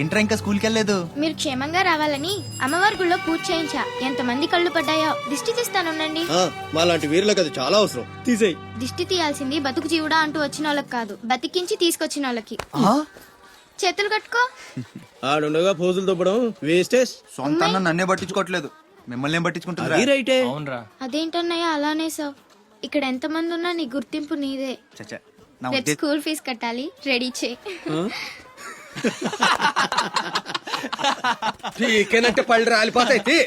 ఏంట్రా ఇంకా స్కూల్కి వెళ్ళలేదు మీరు క్షేమంగా రావాలని అమ్మవారి గుళ్ళో పూజ చేయించా. ఎంతమంది కళ్ళు పడ్డాయో. దిష్టి తీస్తానుండండి ఆ, మాలాంటి వీరులకు అది చాలా అవసరం. తీసేయి. దిష్టి తీయాల్సింది బతుకు జీవుడా అంటూ వచ్చిన వాళ్ళకి కాదు. బతికించి తీసుకొచ్చిన వాళ్ళకి. ఆ? చేతులు కట్టుకో. ఆడుండగా పోజులు తప్పడం వేస్టేజ్ సొంత అన్న నన్నే పట్టించుకోవట్లేదు. మిమ్మల్ని ఏం పట్టించుకుంటుందిరా అది రైటే. అదేంటన్నయ్య అలానే సార్ ఇక్కడ ఎంతమంది ఉన్నా నీ గుర్తింపు నీదే. చచ్చా నా స్కూల్ ఫీజు కట్టాలి. రెడీ చేయి. పీకేనంటే పళ్ళు రాలిపోతాయి. తీ.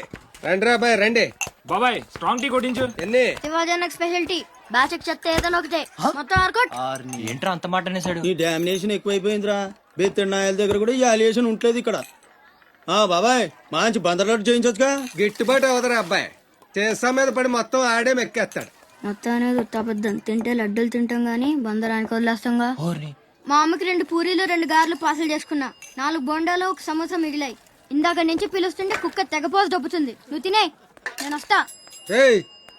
రండి రా బాయ్ రండి. బాబాయ్ స్ట్రాంగ్ టీ కొట్టించు. ఎన్ని? శివాజనక్ స్పెషాలిటీ బ్యాచ్ చెప్తే ఏదైనా ఒకటే. మొత్తం ఆర్కోట్ ఆర్ని. ఏంట్రా అంత మాట అనేసాడు ఈ డామినేషన్ ఎక్కువైపోయిందిరా. బెత్తడి నాయల దగ్గర కూడా ఈ అలియేషన్ ఉంటలేదు ఇక్కడ. ఆ బాబాయ్ మంచి బందర్లోకి చేయించొచ్చుగా. గిట్టుబాటు అవదరా అబ్బాయి. చేసా మీద పడి మొత్తం ఆడే మెక్కేస్తాడు. మొత్తం అనేది ఉత్తాబద్ధం తింటే లడ్డూలు తింటాం గానీ బందరానికి వదిలేస్తాంగా. మా అమ్మకి రెండు పూరీలు రెండు గారెలు పార్సల్ చేసుకున్నా. నాలుగు బొండాలు ఒక సమోసా మిగిలాయి. ఇందాక నుంచి పిలుస్తుంటే కుక్క తెగపోసి దొబ్బుతుంది. నువ్వు తినే. నేను వస్తా.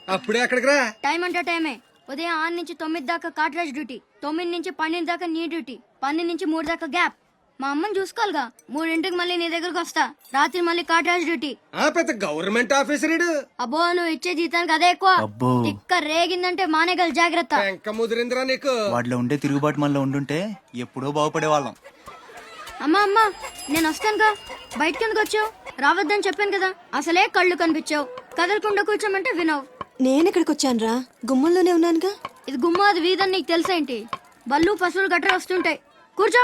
అప్పుడే అక్కడికి రా. టైం అంటే టైమే. ఉదయం ఆరు నుంచి తొమ్మిది దాకా కాట్రాజ్ డ్యూటీ. తొమ్మిది నుంచి పన్నెండు దాకా నీ డ్యూటీ. పన్నెండు నుంచి మూడు దాకా గ్యాప్. మా అమ్మని చూసుకోవాలిగా. మూడింటికి మళ్ళీ నీ దగ్గరకు వస్తా. రాత్రి మళ్ళీ కాట్రాజ్ డ్యూటీ. ఆ పెద్ద గవర్నమెంట్ ఆఫీసర్ ఇడు అబ్బో నువ్వు ఇచ్చే జీతానికి అదే ఎక్కువ. అబ్బో. తిక్క రేగిందంటే మానేగల జాగ్రత్త. వెంక ముదిరిందిరా నీకు. వాటిలో ఉండే తిరుగుబాటు మనలో ఉండుంటే ఎప్పుడో బాగుపడే వాళ్ళం అమ్మా అమ్మా నేను వస్తానుగా. బయటకి ఎందుకు వచ్చావు? రావద్దని చెప్పాను కదా. అసలే కళ్ళు కనిపించావు. కదలకుండా కూర్చోమంటే వినవు. నేను ఇక్కడికి వచ్చాను రా గుమ్మంలోనే ఉన్నానుగా. ఇది గుమ్మ అది వీధని నీకు తెలుసేంటి బళ్ళు పశువులు గట్రా వస్తుంటాయి. కూర్చో.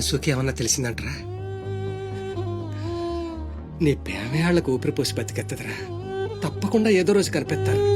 అమ్మ ఏమన్నా తెలిసిందంటరా? నీ పేమయాళ్ళకు ఊపిరి పోసి బతికెత్తదిరా. తప్పకుండా ఏదో రోజు కనిపెత్తారు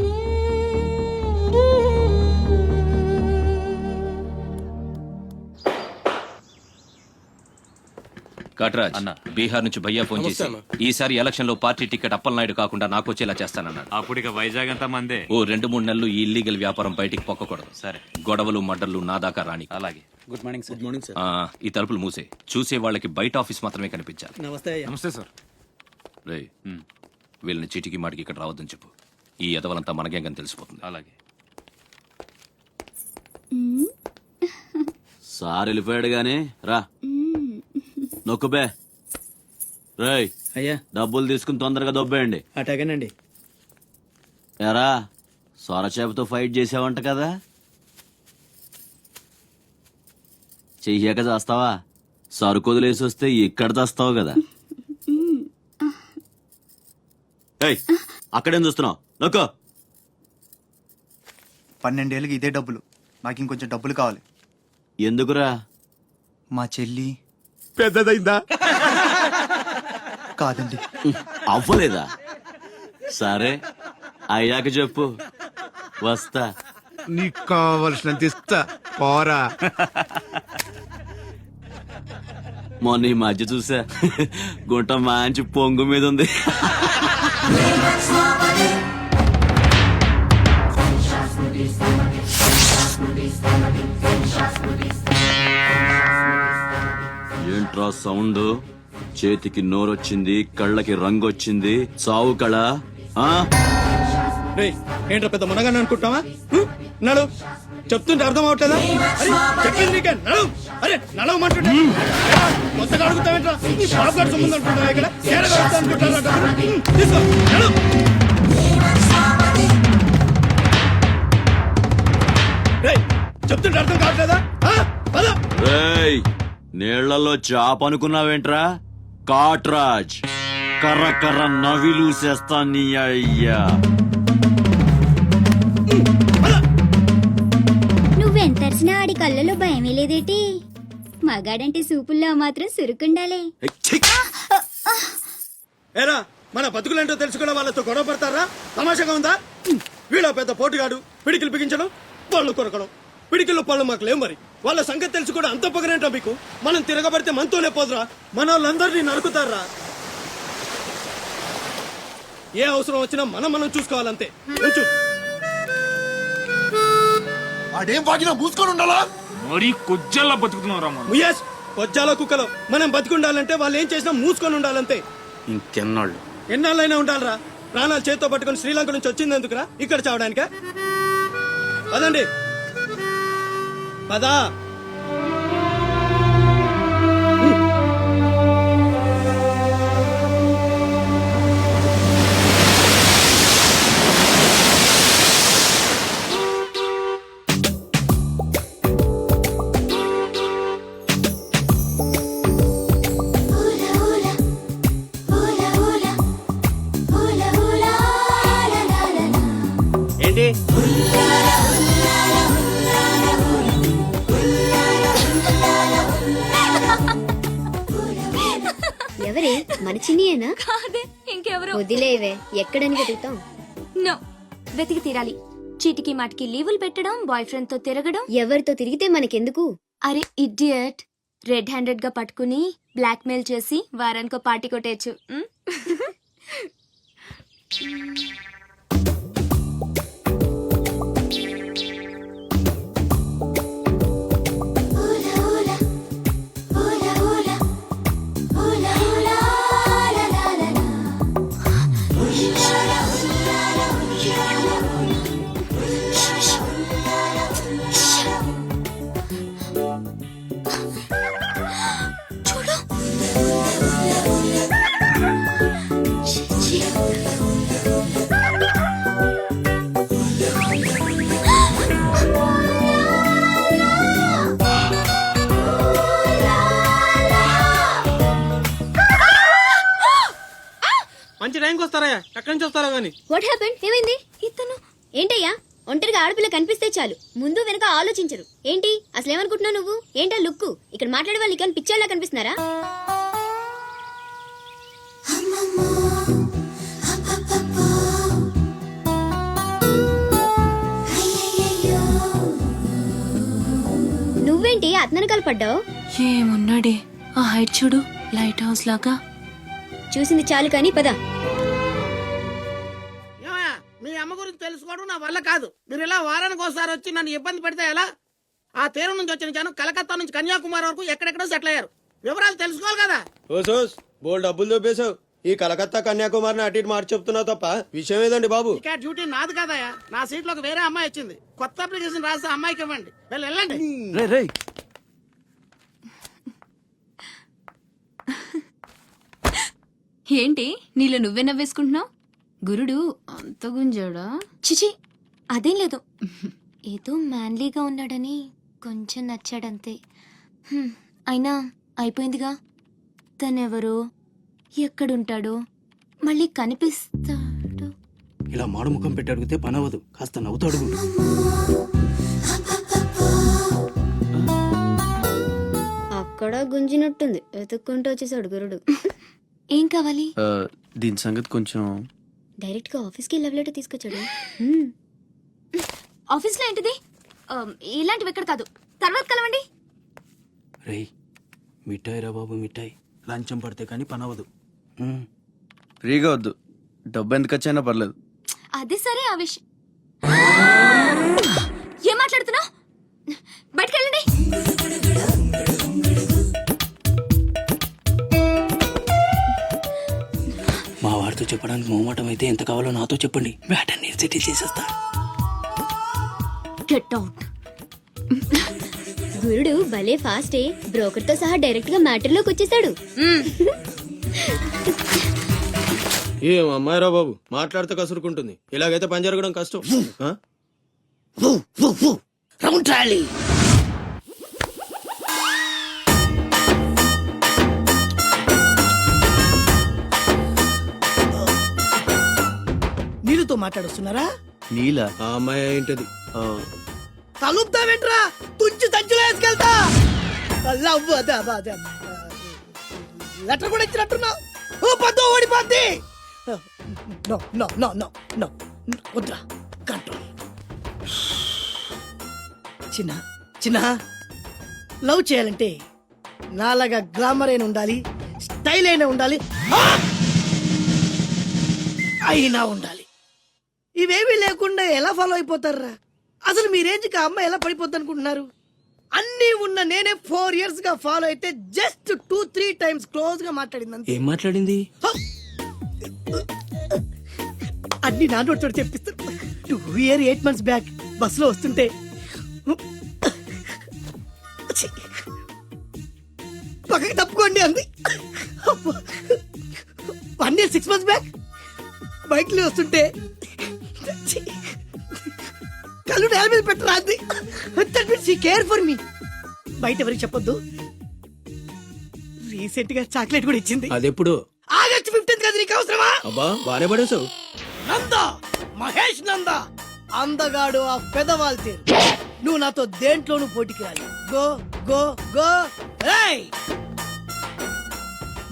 కట్రాజ్ అన్న. బీహార్ నుంచి భయ్యా ఫోన్ చేసి ఈసారి ఎలక్షన్లో పార్టీ టికెట్ అప్పలనాయుడు కాకుండా నాకు వచ్చేలా చేస్తానన్నాడు. అప్పుడు ఇక వైజాగ్ అంతా మందే. ఓ రెండు మూడు నెలలు ఈ ఇల్లీగల్ వ్యాపారం బయటికి పొక్కకూడదు. సరే. గొడవలు మడ్డర్లు నా దాకా రాని. అలాగే. Good morning sir. Good morning sir. ఆ, ఈ తలుపులు మూసే. చూసే వాళ్ళకి బయట ఆఫీస్ మాత్రమే కనిపించాలి. నమస్తే నమస్తే సార్. రే వీళ్ళని చీటికి మాటికి ఇక్కడ రావద్దని చెప్పు. ఈ ఎదవలంతా మనకేం తెలిసిపోతుంది. అలాగే. సార్ వెళ్ళిపోయాడు గాని రా. నొక్కుబే రేయ్ అయ్యా. డబ్బులు తీసుకుని తొందరగా దొబ్బేయండి. అటాగేనండి ఎరా సొరచేపతో ఫైట్ చేసావంట కదా. చెయ్యాక చేస్తావా? సరుకు వదిలేసి వస్తే ఇక్కడ చేస్తావు కదా. ఏయ్ అక్కడేం చూస్తున్నావు? నొక్కో. పన్నెండేళ్ళకి ఇదే డబ్బులు. నాకు ఇంకొంచెం డబ్బులు కావాలి. ఎందుకురా? మా చెల్లి పెద్దదైందా? కాదండి. అవ్వలేదా? సరే అయ్యాక చెప్పు. వస్తా. నీకు కావలసినంత ఇస్తా. పోరా. మొన్న ఈ మధ్య చూసా. గుంట మంచి పొంగు మీద ఉంది. ఏంట్రా సౌండ్. చేతికి నోరొచ్చింది కళ్ళకి రంగు వచ్చింది చావు కళ. ఆ? రేయ్ ఏంట్రా పెద్ద మునగాన్ని అనుకుంటావా? నడు. చెప్తుంటే అర్థం అవట్లేదా? అరే చెప్పింది నీకే. నడు. అరే నడవమంటుంటే కొత్తగా అడుగుతావేంట్రా? నీ అనుకుంటావా ఇక్కడ? అనుకుంటారా డబ్బులు? హ్మ్, తీసుకో. నడు. నీళ్ళలో చాప అనుకున్నావేంట్రా కాట్రాజ్ కర్ర కర్ర నవిలూసేస్తా నీ అయ్యా. నువ్వెంతరిసినా ఆడి కళ్ళలో భయమే లేదేటి? మగాడంటే సూపుల్లో మాత్రం సురుకుండాలే! ఏరా మన బతుకులేంటో తెలుసుకునే వాళ్ళతో గొడవ పడతారా? తమాషాగా ఉందా? వీళ్ళ పెద్ద పోటుగాడు పిడికిలు బిగించడం వాళ్ళు కొరకడం. పిడికిలో పళ్ళు మాకు లేవు మరి. వాళ్ళ సంగతి తెలిసి కూడా అంత పొగరేంటా మీకు? మనం తిరగబడితే మనతోనే పోదురా. మన వాళ్ళందరినీ నరుకుతారా? ఏ అవసరం వచ్చినా మనం మనం చూసుకోవాలంతే. ఆడేం వాగినా మూసుకొని ఉండాలా? మరీ కొజ్జల్లా బతుకుతున్నావు రామా ముయస్ పొజ్జాల కుక్కలో. మనం బతికుండాలంటే వాళ్ళు ఏం చేసినా మూసుకొని ఉండాలంతే. ఇంకెన్నాళ్ళు? ఎన్నాళ్ళైనా ఉండాలరా. ప్రాణాలు చేత్తో పట్టుకొని శ్రీలంక నుంచి వచ్చింది ఎందుకురా? ఇక్కడ చావడానిక? పదండి. పదా ఏంటి వదిలేవే ఎక్కడని వెతుకుతాం? నో వెతికి తీరాలి. చీటికి మాటికి లీవులు పెట్టడం బాయ్ ఫ్రెండ్తో తిరగడం. ఎవరితో తిరిగితే మనకెందుకు? అరే ఇడియట్ రెడ్ హ్యాండెడ్గా పట్టుకుని బ్లాక్ మెయిల్ చేసి వారానికో పార్టీ కొట్టేయచ్చు. గానీ వాట్ హ్యాపెండ్ ఏమైంది? ఇతను ఏంటయ్యా? ఒంటరిగా ఆడపిల్ల కనిపిస్తే చాలు. ముందు వెనక ఆలోచించరు. ఏంటి? అసలు ఏమనుకుంటున్నావు నువ్వు? ఏంటా లుక్కు? ఇక్కడ మాట్లాడే వాళ్ళు ఇక్కడ పిచ్చోళ్ళ కనిపిస్తున్నారా? నువ్వేంటి? అతనకాలు పడ్డావు? ఏమున్నాడే? ఆ హైట్ చూడు. లైట్ హౌస్ లాగా. చూసింది చాలు కానీ పద. తెలుసుకోవడం నా వల్ల కాదు. మీరు ఇలా వారానికి ఒకసారి వచ్చి నన్ను ఇబ్బంది పెడితే ఎలా? ఆ తీరం నుంచి వచ్చిన జనం కలకత్తా నుంచి కన్యాకుమారి వరకు ఎక్కడెక్కడో సెటిల్ అయ్యారు. వివరాలు తెలుసుకోవాలి కదా? ఓసోస్ బోల్ డబ్బులు దొబ్బేశావు ఈ కలకత్తా కన్యాకుమారిని అటు ఇటు మార్చి చెప్తున్నావు తప్ప విషయం ఏదండి బాబు? ఇక డ్యూటీ నాది కదయ్యా. నా సీట్లో వేరే అమ్మాయి వచ్చింది. కొత్త అప్లికేషన్ రాస్తే అమ్మాయికి ఇవ్వండి. వెళ్ళి వెళ్ళండి. రే రే ఏంటి? నీలో నువ్వే నవ్వేసుకుంటున్నావు? గురుడు అంత గుంజాడా? చిచి అదేం లేదు. ఏదో మ్యాన్లీగా ఉన్నాడని కొంచెం నచ్చాడంతే. హ్మ్, అయినా అయిపోయిందిగా. తనెవరో ఎక్కడుంటాడో మళ్ళీ కనిపిస్తాడు. ఇలా మాడు ముఖం పెట్టి అడిగితే పని అవ్వదు కాస్త నవ్వుతూ అడుగు అక్కడ గుంజినట్టుంది. వెతుక్కుంటూ వచ్చేసాడు గురుడు. ఏం కావాలి? దీని సంగతి కొంచెం డైరెక్ట్గా ఆఫీస్కి లవ్ లెటర్ తీసుకొచ్చాడు. ఆఫీస్లో ఏంటిది? ఇలాంటివి ఎక్కడ కాదు. తర్వాత కలవండి. రేయ్ మిఠాయి రా బాబు మిఠాయి. లంచం పడితే కానీ పని అవ్వదు. ఫ్రీగా వద్దు. డబ్బు ఎందుకు వచ్చైనా పర్లేదు. అది సరే ఆ విషయం ఏం మాట్లాడుతున్నావు? బయటకెళ్ళండి వాడితో చెప్పడానికి మొహమాటం అయితే ఎంత కావాలో నాతో చెప్పండి. వేటని సెటిల్ చేసేస్తా. గెట్ అవుట్ గురుడు భలే ఫాస్టే బ్రోకర్తో సహా డైరెక్ట్గా మ్యాటర్లోకి వచ్చేసాడు. ఏం అమ్మాయిరా బాబు? మాట్లాడితే కసురుకుంటుంది. ఇలాగైతే పని జరగడం కష్టం. ఆ? నీళ్ళతో మాట్లాడుస్తున్నారా? నీలా? ఆ అమ్మాయి ఏంటది? ఆ, తలుపుతావేంట్రా? తుంచి సంచులో వేసుకెళ్తా! లవ్ అదే, అదే, అదే. లెటర్ కూడా ఇచ్చినట్టున్నావు. ఓ పద్దు ఓడిపోద్ది! No no no no no వద్దురా. కంట్రోల్. చిన్న చిన్న. లవ్ చేయాలంటే నాలాగా గ్లామర్ అయిన ఉండాలి స్టైల్ అయినా ఉండాలి! అయినా ఉండాలి. ఇవేమీ లేకుండా ఎలా ఫాలో అయిపోతారా అసలు మీ రేంజ్కి ఆ అమ్మాయి ఎలా పడిపోద్ది అనుకుంటున్నారు అన్నీ ఉన్న నేనే ఫోర్ ఇయర్స్గా ఫాలో అయితే జస్ట్ టూ త్రీ టైమ్స్ క్లోజ్గా మాట్లాడింది అంతే. ఏం మాట్లాడింది? అన్ని నా నోటితో చెప్పిస్తాను two year eight months back బస్సులో వస్తుంటే. ఛీ! పక్కకి తప్పుకోండి అంది. One year six months back బైక్లో వస్తుంటే! కళ్ళు నేల మీద పెట్టరా అంది that means she care for me. బయట ఎవరికి చెప్పొద్దు. రీసెంట్గా చాక్లెట్ కూడా ఇచ్చింది. అదెప్పుడు? ఆగస్ట్ ఫిఫ్టీన్త్ కదా నీకు అవసరమా? అబ్బా బానే పడేసావు నంద మహేష్ నంద అందగాడు ఆ పెదవాల్ తీరు. నువ్వు నాతో దేంట్లోనూ పోటీకి రాలి గో గో గో ఏయ్!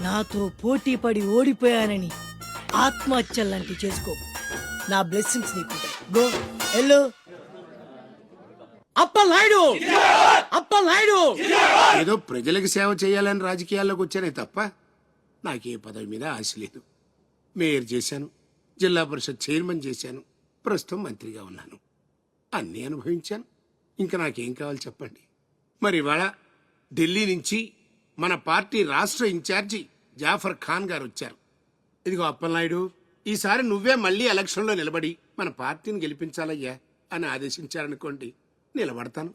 నాతో పోటీ పడి ఓడిపోయానని ఆత్మహత్య లాంటి చేసుకో నా బ్లెస్సింగ్స్ నీకు. గో ఎల్లు అప్ప నాయుడు! అప్ప నాయుడు! ఏదో ప్రజలకు సేవ చేయాలని రాజకీయాల్లోకి వచ్చానే తప్ప నాకే పదవి మీద ఆశ లేదు. మేయర్ చేశాను జిల్లా పరిషత్ చైర్మన్ చేశాను ప్రస్తుతం మంత్రిగా ఉన్నాను. అన్నీ అనుభవించాను. ఇంకా నాకేం కావాలి చెప్పండి? మరి ఇవాళ ఢిల్లీ నుంచి మన పార్టీ రాష్ట్ర ఇన్ఛార్జి జాఫర్ ఖాన్ గారు వచ్చారు. ఇదిగో అప్పలనాయుడు ఈసారి నువ్వే మళ్ళీ ఎలక్షన్లో నిలబడి మన పార్టీని గెలిపించాలయ్యా అని ఆదేశించారనుకోండి నిలబడతాను.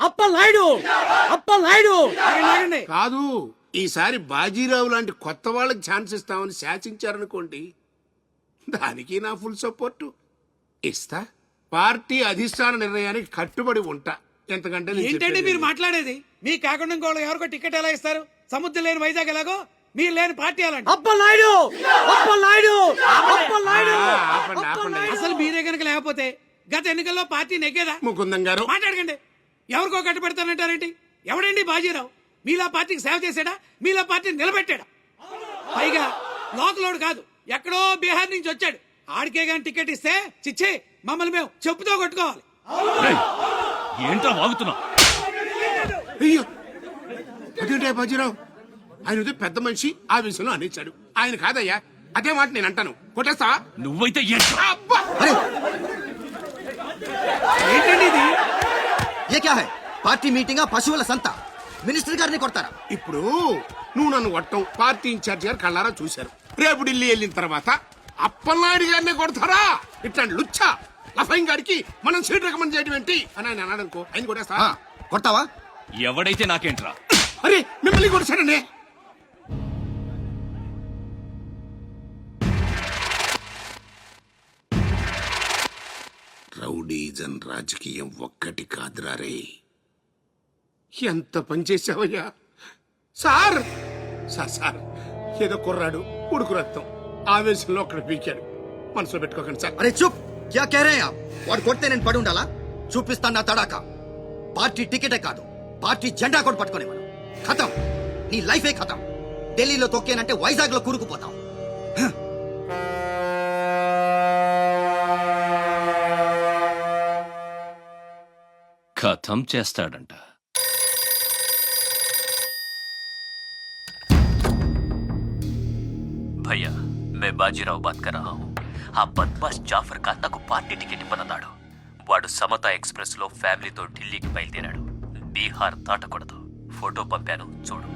కాదు ఈసారి బాజీరావు లాంటి కొత్త వాళ్ళకి ఛాన్స్ ఇస్తామని శాసించారనుకోండి దానికి నా ఫుల్ సపోర్టు. ఇస్తా. పార్టీ అధిష్టాన నిర్ణయానికి కట్టుబడి ఉంటా. ఎంతకంటే చెప్పేది మీరు. మాట్లాడేది? మీ కాకుండా ఇంకోళ్ళకి ఎవరికో టికెట్ ఎలా ఇస్తారు? సముద్రం లేని వైజాగ్ ఎలాగో? మీరు లేని పార్టీ అలాంటి అప్పలనాయుడు అప్పలనాయుడు అప్పలనాయుడు ఆ, ఆపండి, ఆపండి. అసలు మీరే కనుక లేకపోతే గత ఎన్నికల్లో పార్టీ నెగ్గేదా? ముకుందం గారు. మాట్లాడకండి. ఎవరికో కట్టు పెడతానంటారేంటి ఎవడండి బాజీరావు? మీలా పార్టీకి సేవ చేశాడా? మీలా పార్టీని నిలబెట్టాడా? పైగా లోకలోడు కాదు. ఎక్కడో బీహార్ నుంచి వచ్చాడు. ఆడికే గాని టికెట్ ఇస్తే చిచ్చే మమ్మల్ని మేము చెప్పుతో కొట్టుకోవాలి. ఏంట్రా వాగుతున్నావు? అయ్యో! అదేంటే బాజీరావు? ఆయన ఏదో పెద్ద మనిషి ఆ విషయంలో అనేచ్చాడు ఆయన కాదయ్యా అదే మాట నేను అంటాను. కొట్టేస్తా? నువ్వైతే ఏంటండి ఇది? ఏ క్యా హై? పార్టీ మీటింగ్ పశువుల సంత. మినిస్టర్ గారిని కొడతారా? ఇప్పుడు నువ్వు నన్ను కొట్టం పార్టీ ఇన్ఛార్జ్ గారు కళ్ళారా చూశారు. రేపు ఢిల్లీ వెళ్ళిన తర్వాత అప్పలనాయుడు గారిని కొడతారా? ఇట్లాంటి లుచ్చా లఫైన్ గారికి మనం సీట్ రికమెండ్ చేయడం ఏంటి? అని ఆయన అన్నాడు అనుకో ఆయన కొట్టేస్తా? కొడతావా? ఎవడైతే నాకేంట్రా? అరే మిమ్మల్ని కొట్టాడండి రౌడీజన్ రాజకీయం ఒక్కటి కాదురారే ఎంత పనిచేసావయ్యా సార్! సార్ సార్ ఏదో కుర్రాడు ఉడుకు రక్తం ఆవేశంలో అక్కడ పీకాడు. మనసులో పెట్టుకోకండి సార్. అరే చూప్! యా కేరయ్యా వాడు కొడితే నేను పడి ఉండాలా? చూపిస్తాను నా తడాక. పార్టీ టికెటే కాదు పార్టీ జెండా కూడా పట్టుకొని మనం. ఖతం! నీ లైఫే ఖతం. ఢిల్లీలో తొక్కేనంటే వైజాగ్లో కూరుకుపోతాం. కథం చేస్తాడంట. భయ్యా మే బాజీరావు బాత్ కర్ రహా ఆ బద్మాష్ జాఫర్ ఖాన్ నాకు పార్టీ టికెట్ ఇవ్వనన్నాడు. వాడు సమతా ఎక్స్ప్రెస్లో ఫ్యామిలీతో ఢిల్లీకి బయలుదేరాడు. బీహార్ దాటకూడదు ఫోటో పంపాను చూడు.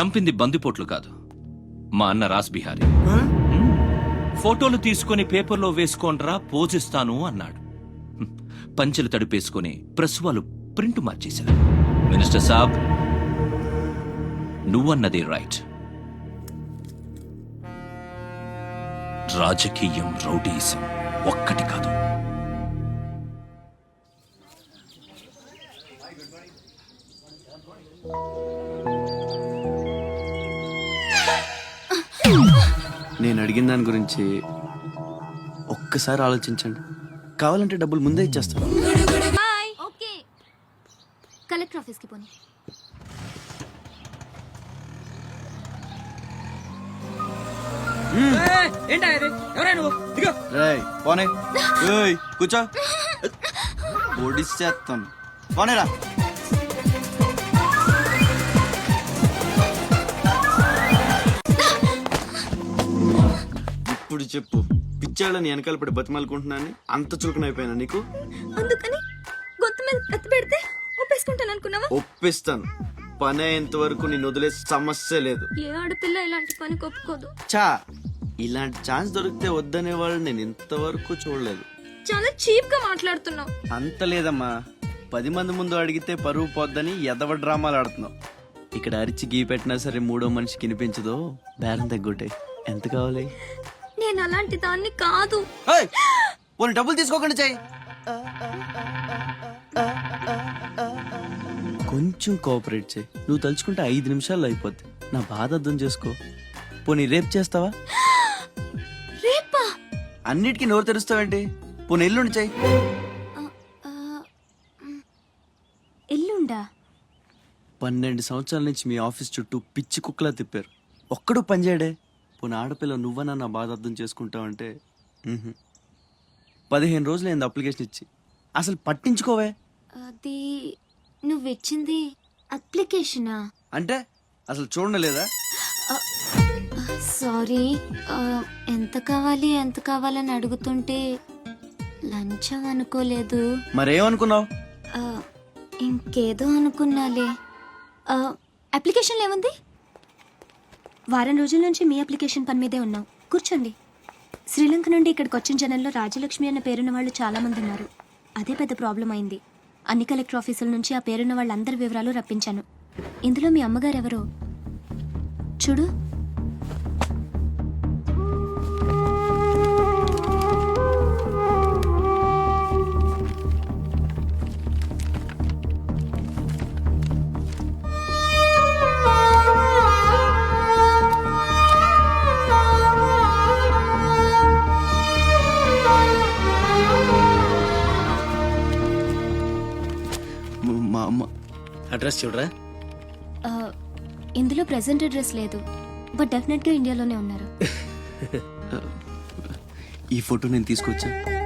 చంపింది బందిపోట్లు కాదు. మా అన్న రాస్ బిహారీ. ఫోటోలు తీసుకొని పేపర్లో వేసుకోండ్రా పోజిస్తాను అన్నాడు. పంచెలు తడిపేసుకొని ప్రెస్ వాళ్ళు ప్రింట్ మార్చేశారు. మినిస్టర్ సాబ్ నువ్వన్నది రైట్. రాజకీయం రౌడీయిజం ఒక్కటి కాదు. నేను అడిగిన దాని గురించి ఒక్కసారి ఆలోచించండి. కావాలంటే డబ్బులు ముందే ఇచ్చేస్తాను. ఓకే కలెక్టర్ ఆఫీస్కి పోనీ. ఏంటా ఇది? ఎవరా నువ్వు? దిగో రేయ్ పోనే. ఏయ్ కూర్చో. ఓడిచ్చేస్తాను పోనేరా. ఇప్పుడు చెప్పు. పిచ్చాళ్ళని వెనకాల పడి బతిమాలుకుంటున్నాను అంత చులకనైపోయినా నీకు? అందుకని గొంతు మీద పెడితే ఒప్పేసుకుంటాను అనుకున్నావా? ఒప్పిస్తాను. పని అయ్యేంత వరకు నేను వదిలే సమస్య లేదు. ఏ ఆడపిల్ల ఇలాంటి పని ఒప్పుకోదు. చా ఇలాంటి ఛాన్స్ దొరికితే వద్దనే వాళ్ళు నేను ఇంతవరకు చూడలేదు. చాలా చీప్గా మాట్లాడుతున్నావు. అంత లేదమ్మా. పది మంది ముందు అడిగితే పరువు పోద్దని ఎదవ డ్రామాలు ఆడుతున్నావు. ఇక్కడ అరిచి గీ పెట్టినా సరే మూడో మనిషికి వినిపించదో. బేరం తగ్గుంటే ఎంత కావాలి? నేను అలాంటి దాన్ని కాదు! పోనీ డబ్బులు తీసుకోకుండా చెయ్యి కొంచెం కోఆపరేట్ చేయి. నువ్వు తలుచుకుంటే ఐదు నిమిషాల్లో అయిపోద్ది. నా బాధ అర్థం చేసుకో. పోనీ రేపు చేస్తావా? రేపా? అన్నిటికీ నోరు తెరుస్తావేంటి? పోనీ ఎల్లుండి చెయ్యి ఎల్లుండా? పన్నెండు సంవత్సరాల నుంచి మీ ఆఫీస్ చుట్టూ పిచ్చి కుక్కలా తిప్పారు. ఒక్కడు పనిచేయడే పోనీ ఆడపిల్ల నువ్వన్నా నా బాధ అర్థం చేసుకుంటావంటే? మ్హూ. పదిహేను రోజులు అయింది అప్లికేషన్ ఇచ్చి. అసలు పట్టించుకోవే? అది నువ్వు ఇచ్చింది అప్లికేషనా? అంటే అసలు చూడలేదా? సారీ ఎంత కావాలి ఎంత కావాలని అడుగుతుంటే లంచం అనుకోలేదు. మరేమనుకున్నావు? ఆ, ఇంకేదో అనుకున్నాలే. ఆ, అప్లికేషన్లో ఏముంది? వారం రోజుల నుంచి మీ అప్లికేషన్ పని మీదే ఉన్నాం. కూర్చోండి. శ్రీలంక నుండి ఇక్కడికి వచ్చిన జనంలో రాజలక్ష్మి అన్న పేరున్న వాళ్ళు చాలామంది ఉన్నారు. అదే పెద్ద ప్రాబ్లం అయింది. అన్ని కలెక్టర్ ఆఫీసుల నుంచి ఆ పేరున్న వాళ్ళందరి వివరాలు రప్పించాను. ఇందులో మీ అమ్మగారు ఎవరో చూడు. అడ్రస్ చూడరా? ఇందులో ప్రెసెంట్ అడ్రస్ లేదు బట్ డెఫినెట్గా ఇండియాలోనే ఉన్నారు. ఈ ఫోటో నేను తీసుకొచ్చా?